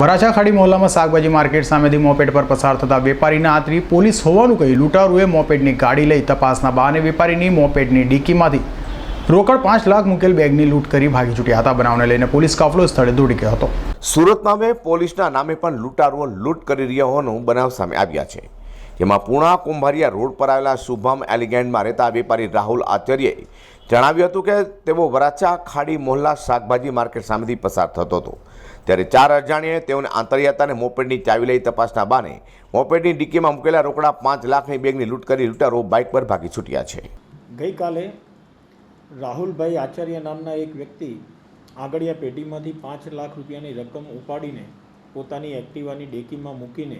વરાછા ખાડી મહોલ્લામાં શાકભાજી માર્કેટ સામેથી મોપેડ પર પસાર થતા વેપારીના આતરી પોલીસ હોવાનું કહી લૂંટારુએ મોપેડની ગાડી લઈ તપાસના બહાને વેપારીની મોપેડની ડીકીમાંથી રોકડ પાંચ લાખ મૂકેલ બેગની લૂંટ કરી ભાગી છૂટ્યા હતા. બનાવને લઈને પોલીસ કાફલો સ્થળે દોડી ગયો હતો. સુરતમાં નામે પોલીસના નામે પણ લૂંટારુઓ લૂંટ કરી રહ્યા હોવાનું બનાવ સામે આવ્યા છે. જેમાં પૂણા કુંભારિયા રોડ પર આવેલા શુભમ એલિગેન્ટમાં રહેતા વેપારી રાહુલ આચાર્યએ જણાવ્યું હતું કે તેઓ વરાછા, ખાડી, મોહલ્લા, શાકભાજી માર્કેટ સામેથી પસાર થતો હતો. ત્યારે ચાર અજાણ્યાએ તેઓને આંતરિયાતાને મોપેડની ચાવી લઈ તપાસના બાને મોપેડની ડીકીમાં મૂકેલા રોકડા પાંચ લાખની બેગની લૂંટ કરી લૂંટારો બાઇક પર ભાગી છૂટ્યા છે. ગઈકાલે રાહુલભાઈ આચાર્ય નામના એક વ્યક્તિ આગળિયા પેઢીમાંથી પાંચ લાખ રૂપિયાની રકમ ઉપાડીને પોતાની એક્ટિવાની ડેકીમાં મૂકીને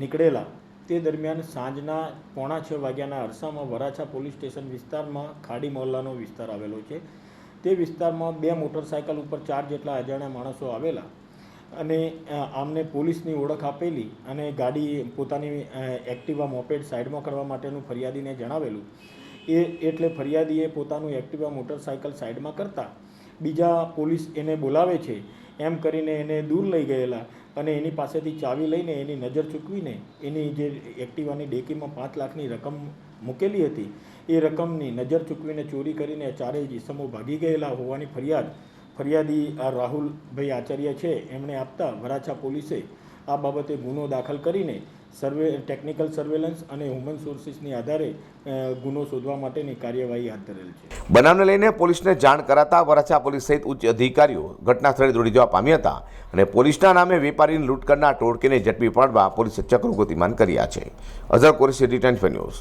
નીકળેલા તે દરમિયાન સાંજના પોણા છ વાગ્યાના અરસામાં વરાછા પોલીસ સ્ટેશન વિસ્તારમાં ખાડી મહોલ્લાનો વિસ્તાર આવેલો છે. તે વિસ્તારમાં બે મોટરસાયકલ ઉપર ચાર જેટલા અજાણ્યા માણસો આવેલા અને આમને પોલીસની ઓળખ આપેલી અને ગાડી પોતાની એક્ટિવા મોપેડ સાઈડમાં કરવા માટેનું ફરિયાદીને જણાવેલું. એ એટલે ફરિયાદીએ પોતાનું એક્ટિવા મોટરસાયકલ સાઈડમાં કરતા બીજા પોલીસ એને બોલાવે છે. એમ કરીને એને દૂર લઈ ગયેલા. અને એની પાસેથી ચાવી લઈને એની નજર ચૂકવીને એની જે એક્ટિવાની ડેકીમાં પાંચ લાખની રકમ મૂકેલી હતી, એ રકમની નજર ચૂકવીને ચોરી કરીને ચારેય ઇસમો ભાગી ગયેલા હોવાની ફરિયાદ ફરિયાદી આ રાહુલભાઈ આચાર્ય છે, એમણે આપતા વરાછા પોલીસે આ બાબતે ગુનો દાખલ કરીને સર્વે ટેકનિકલ સર્વેલન્સ અને હ્યુમન સોર્સિસની આધારે ગુનો શોધવા માટેની કાર્યવાહી હાથ ધરેલ છે. બનાવને લઈને પોલીસને જાણ કરાતા વરાછા પોલીસ સહિત ઉચ્ચ અધિકારીઓ ઘટના સ્થળે દોડી જવા પામ્યા હતા અને પોલીસના નામે વેપારીની લૂંટ કરનાર ટોળકીને ઝડપી પાડવા પોલીસે ચક્રો ગતિમાન કર્યા છે. Azhar કોરિસી return news